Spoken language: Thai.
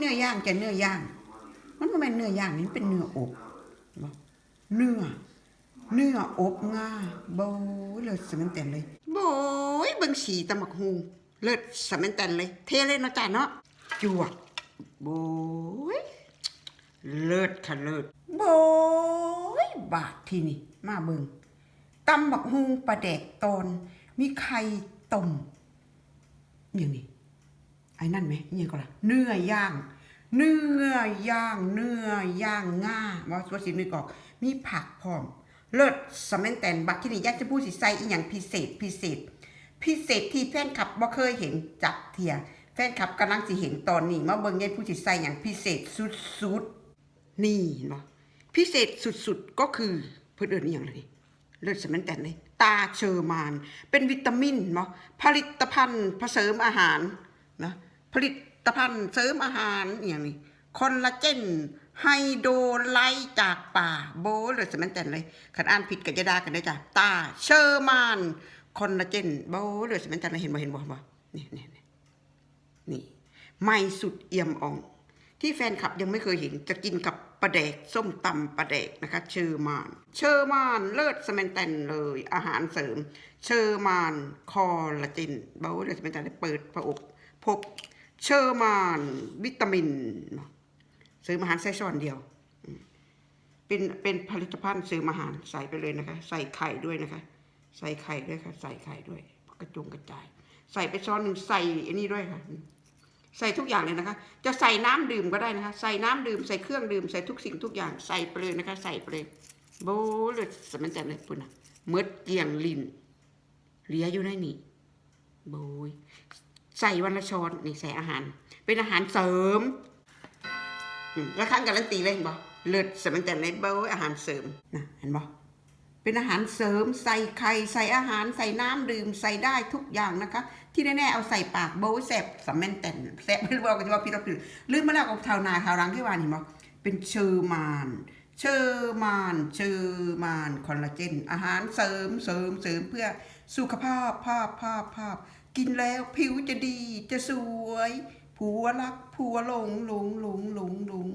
เนื้อย่างจะเนื้อย่าง มันบ่แม่นเนื้อย่างนี่เป็นเนื้ออบเนื้อเนื้ออบงาโบยเลิศสมันแต่นเลยโบยเบิ่งสีตำบักฮูเลิศสมันแต่นเลย เทเลยนะจ้ะเนาะจวดโบยเลิศค่ะเลิศโบยบาทที่นี่มาเบิ่งตำบักฮูปลาแดกตนมีไข่ต้มอย่างนี้ ไอ้นั่นไหมนี่ก็ล่ะเนื้อย่างเนื้อย่างเนื้อย่างง่าว่าว่าสินึกออก มีผักพร้อม เลิศสแมนแตนบักที่นี่ยากจะพูดสิใส่อีหยังพิเศษพิเศษ พิเศษที่แฟนคลับบ่เคยเห็นจักเทียแฟนคลับกำลังสิเห็นตอนนี้มาเบิ่งยายผู้สิใส่อย่างพิเศษสุดๆนี่เนาะพิเศษสุดๆก็คือเพิ่นเอิ้นอีหยังล่ะนี่เลือดสแมนแตนเลยตาเชอร์มาน เป็นวิตามินเนาะผลิตภัณฑ์เสมอาหารนะ ผลิตภัณฑ์เสริมอาหารอย่างนี้คอลลาเจนไฮโดรไลจากป่าโบเลือสแมนแตนเลยขันอ่านผิดกันจะด่ากันได้จ้ะตาเชอร์มานคอลลาเจนโบเลือสแมนแตนเลยเห็นบ่เห็นบ่บ่นี่นี่นี่นี่ไม่สุดเอี่ยมอ่อง ที่แฟนคลับยังไม่เคยเห็นจะกินกับปลาแดกส้มตำปลาแดกนะคะเชอร์มาน เชอร์มานเลิศสแมนแตนเลย อาหารเสริม เชอร์มานคอลลาเจนเบาเลยสแมนแตนได้เปิดพระอกพบ เชอร์มานวิตามินเสริมอาหารใส่ช้อนเดียว เป็นเป็นผลิตภัณฑ์เสริมอาหารใส่ไปเลยนะคะ ใส่ไข่ด้วยนะคะ ใส่ไข่ด้วยค่ะ ใส่ไข่ด้วย กระจุงกระจาย ใส่ไปช้อนหนึ่งใส่อันนี้ด้วยค่ะ ใส่ทุกอย่างเลยนะคะ จะใส่น้ำดื่มก็ได้นะคะ ใส่น้ำดื่มใส่เครื่องดื่มใส่ทุกสิ่งทุกอย่างใส่ไปเลยนะคะ ใส่ไปเลยโบเลยสมันจันเลยปุ่นนะเมดเกลียงลินเหลียอยู่ในนี่โบย ใส่วันละช้อนนี่ใส่อาหาร เป็นอาหารเสริมแล้วครั้งการันตีเลยเห็นบ่เลิศสมันจันเลยโบยอาหารเสริมนะเห็นบ่เป็นอาหารเสริมใส่ไข่ใส่อาหารใส่น้ำดื่มใส่ได้ทุกอย่างนะคะ ที่แน่ๆเอาใส่ปากโบวแสบสำแมนแตนแสบไม่รู้ว่าจะว่าพี่รับผิดลืมมาแล้วกับชาวนาชาวรังที่วานี่มั้งเป็นเชอร์มานเชอร์มานเชอร์มานคอลลาเจน อาหารเสริมเสริมเสริมเพื่อสุขภาพภาพภาพภาพ กินแล้วผิวจะดีจะสวย ผัวรักผัวหลงหลงหลงหลงหลง